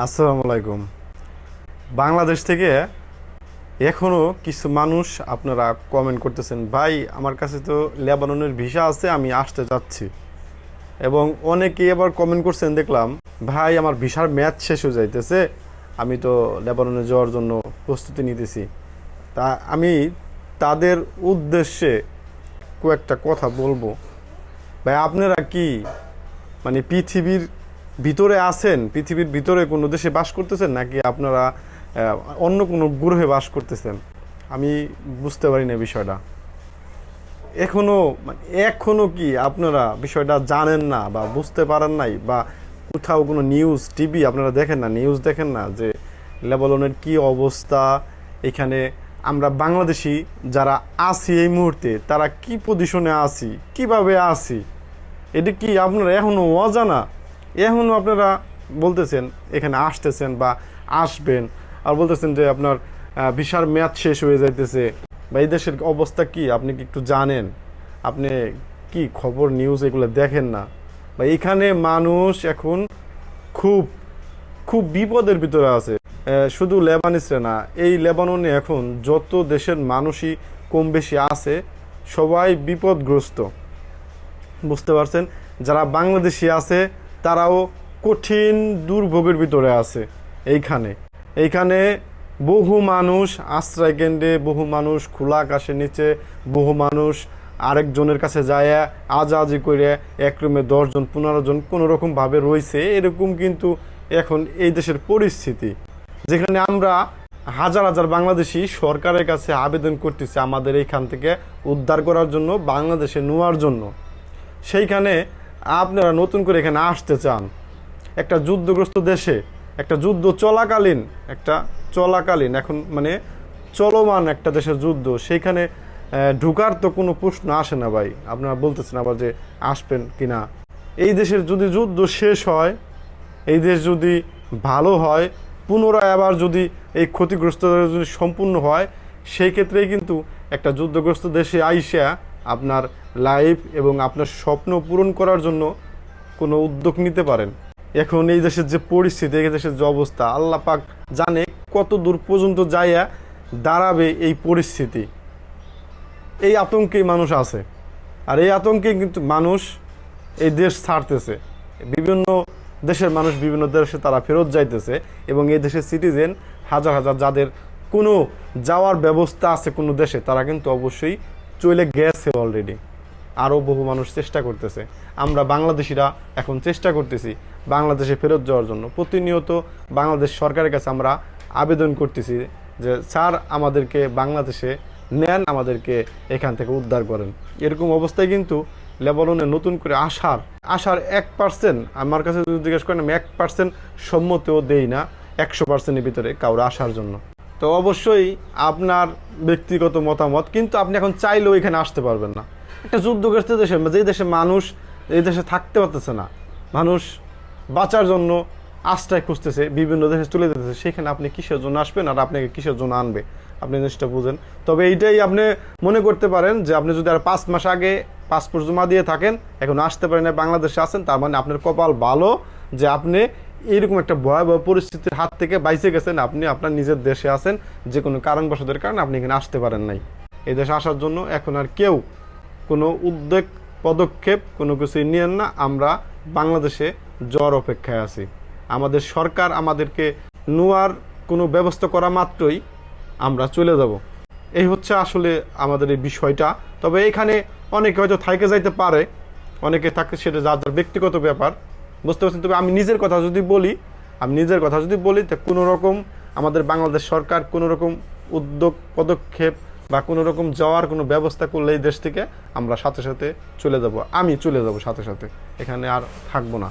আসসালামু আলাইকুম। বাংলাদেশ থেকে এখনও কিছু মানুষ আপনারা কমেন্ট করতেছেন, ভাই, আমার কাছে তো লেবাননের ভিসা আছে, আমি আসতে যাচ্ছি। এবং অনেকেই আবার কমেন্ট করছেন, দেখলাম, ভাই, আমার ভিসার ম্যাচ শেষ হয়ে যাইতেছে, আমি তো লেবাননে যাওয়ার জন্য প্রস্তুতি নিতেছি। তা আমি তাদের উদ্দেশ্যে কয়েকটা কথা বলব। ভাই, আপনারা কি মানে পৃথিবীর ভিতরে আছেন? পৃথিবীর ভিতরে কোনো দেশে বাস করতেছেন নাকি আপনারা অন্য কোনো গ্রহে বাস করতেছেন? আমি বুঝতে পারি না বিষয়টা। এখনও মানে এখনও কি আপনারা বিষয়টা জানেন না বা বুঝতে পারেন নাই বা কোথাও কোনো নিউজ, টিভি আপনারা দেখেন না, নিউজ দেখেন না যে লেবাননের কি অবস্থা? এখানে আমরা বাংলাদেশি যারা আছি এই মুহূর্তে, তারা কি পজিশনে আছি? কীভাবে আছি? এটা কি আপনারা এখনও অজানা? এখনও আপনারা বলতেছেন, এখানে আসতেছেন বা আসবেন, আর বলতেছেন যে আপনার ভিসার মেয়াদ শেষ হয়ে যাইতেছে। বা এই দেশের অবস্থা কি, আপনি কি একটু জানেন? আপনি কি খবর নিউজ এগুলো দেখেন না? বা এখানে মানুষ এখন খুব খুব বিপদের ভিতরে আছে। শুধু লেবানিসে না, এই লেবাননে এখন যত দেশের মানুষই কম বেশি আছে, সবাই বিপদগ্রস্ত। বুঝতে পারছেন? যারা বাংলাদেশি আছে তারাও কঠিন দুর্ভোগের ভিতরে আছে এইখানে। এইখানে বহু মানুষ আশ্রয় কেন্দ্রে, বহু মানুষ খোলা আকাশের নিচে, বহু মানুষ আরেকজনের কাছে যায় আজাজি করে এক রুমে দশজন, পনেরো জন কোনোরকমভাবে রয়েছে এরকম কিন্তু এখন এই দেশের পরিস্থিতি। যেখানে আমরা হাজার হাজার বাংলাদেশি সরকারের কাছে আবেদন করতেছি আমাদের এইখান থেকে উদ্ধার করার জন্য, বাংলাদেশে নেওয়ার জন্য। সেইখানে আপনারা নতুন করে এখানে আসতে চান। একটা যুদ্ধগ্রস্ত দেশে, একটা যুদ্ধ চলাকালীন, একটা চলাকালীন, এখন মানে চলমান একটা দেশের যুদ্ধ, সেইখানে ঢুকার তো কোনো প্রশ্ন আসে না ভাই। আপনারা বলতেছেন আবার যে আসবেন কি না এই দেশের যদি যুদ্ধ শেষ হয়, এই দেশ যদি ভালো হয়, পুনরায় আবার যদি এই ক্ষতিগ্রস্ত যদি সম্পূর্ণ হয়, সেই ক্ষেত্রেই কিন্তু একটা যুদ্ধগ্রস্ত দেশে আইসা আপনার লাইফ এবং আপনার স্বপ্ন পূরণ করার জন্য কোনো উদ্যোগ নিতে পারেন। এখন এই দেশের যে পরিস্থিতি, এই দেশের যে অবস্থা, আল্লাহ পাক জানে কত দূর পর্যন্ত যাইয়া দাঁড়াবে এই পরিস্থিতি। এই আতঙ্কেই মানুষ আছে। আর এই আতঙ্কে কিন্তু মানুষ এই দেশ ছাড়তেছে। বিভিন্ন দেশের মানুষ বিভিন্ন দেশে তারা ফেরত যাইতেছে এবং এই দেশের সিটিজেন হাজার হাজার যাদের কোনো যাওয়ার ব্যবস্থা আছে কোনো দেশে, তারা কিন্তু অবশ্যই চলে গেছে অলরেডি আরও বহু মানুষ চেষ্টা করতেছে। আমরা বাংলাদেশিরা এখন চেষ্টা করতেছি বাংলাদেশে ফেরত যাওয়ার জন্য। প্রতিনিয়ত বাংলাদেশ সরকারের কাছে আমরা আবেদন করতেছি যে, স্যার, আমাদেরকে বাংলাদেশে নেন, আমাদেরকে এখান থেকে উদ্ধার করেন। এরকম অবস্থায় কিন্তু লেবাননে নতুন করে আসার আসার এক পার্সেন্ট আমার কাছে যদি জিজ্ঞেস করেন, আমি এক পার্সেন্ট সম্মতিও দেই না, একশো পার্সেন্টের ভিতরে কাউরে আসার জন্য। তো অবশ্যই আপনার ব্যক্তিগত মতামত, কিন্তু আপনি এখন চাইলেও এখানে আসতে পারবেন না। একটা যুদ্ধগ্রস্ত দেশে যে দেশে মানুষ, এই দেশে থাকতে পারতেছে না, মানুষ বাঁচার জন্য আশ্রয় খুঁজতেছে, বিভিন্ন দেশে চলে যেতেছে, সেখানে আপনি কিসের জন্য আসবেন আর আপনাকে কিসের জন্য আনবে? আপনি জিনিসটা বুঝেন। তবে এইটাই আপনি মনে করতে পারেন যে আপনি যদি আর পাঁচ মাস আগে পাসপোর্ট জমা দিয়ে থাকেন, এখন আসতে পারেন না বাংলাদেশে আছেন, তার মানে আপনার কপাল ভালো যে আপনি এইরকম একটা ভয়াবহ পরিস্থিতির হাত থেকে বাইসে গেছেন আপনি, আপনার নিজের দেশে আছেন, যে কোনো কারণবশতের কারণে আপনি এখানে আসতে পারেন নাই। এই দেশে আসার জন্য এখন আর কেউ কোনো উদ্যোগ পদক্ষেপ, কোনো কিছুই নিয়েন না। আমরা বাংলাদেশে জ্বর অপেক্ষায় আছি। আমাদের সরকার আমাদেরকে নোয়ার কোনো ব্যবস্থা করা মাত্রই আমরা চলে যাব। এই হচ্ছে আসলে আমাদের এই বিষয়টা। তবে এখানে অনেকে হয়তো থাইকে যাইতে পারে, অনেকে থাকে সেটা যার যার ব্যক্তিগত ব্যাপার। বুঝতে পারছেন? তবে আমি নিজের কথা যদি বলি, আমি নিজের কথা যদি বলি, তো কোনো রকম আমাদের বাংলাদেশ সরকার কোনো রকম উদ্যোগ, পদক্ষেপ বা কোনো রকম যাওয়ার কোনো ব্যবস্থা করলে এই দেশ থেকে আমরা সাথে সাথে চলে যাব। আমি চলে যাব সাথে সাথে। এখানে আর থাকব না।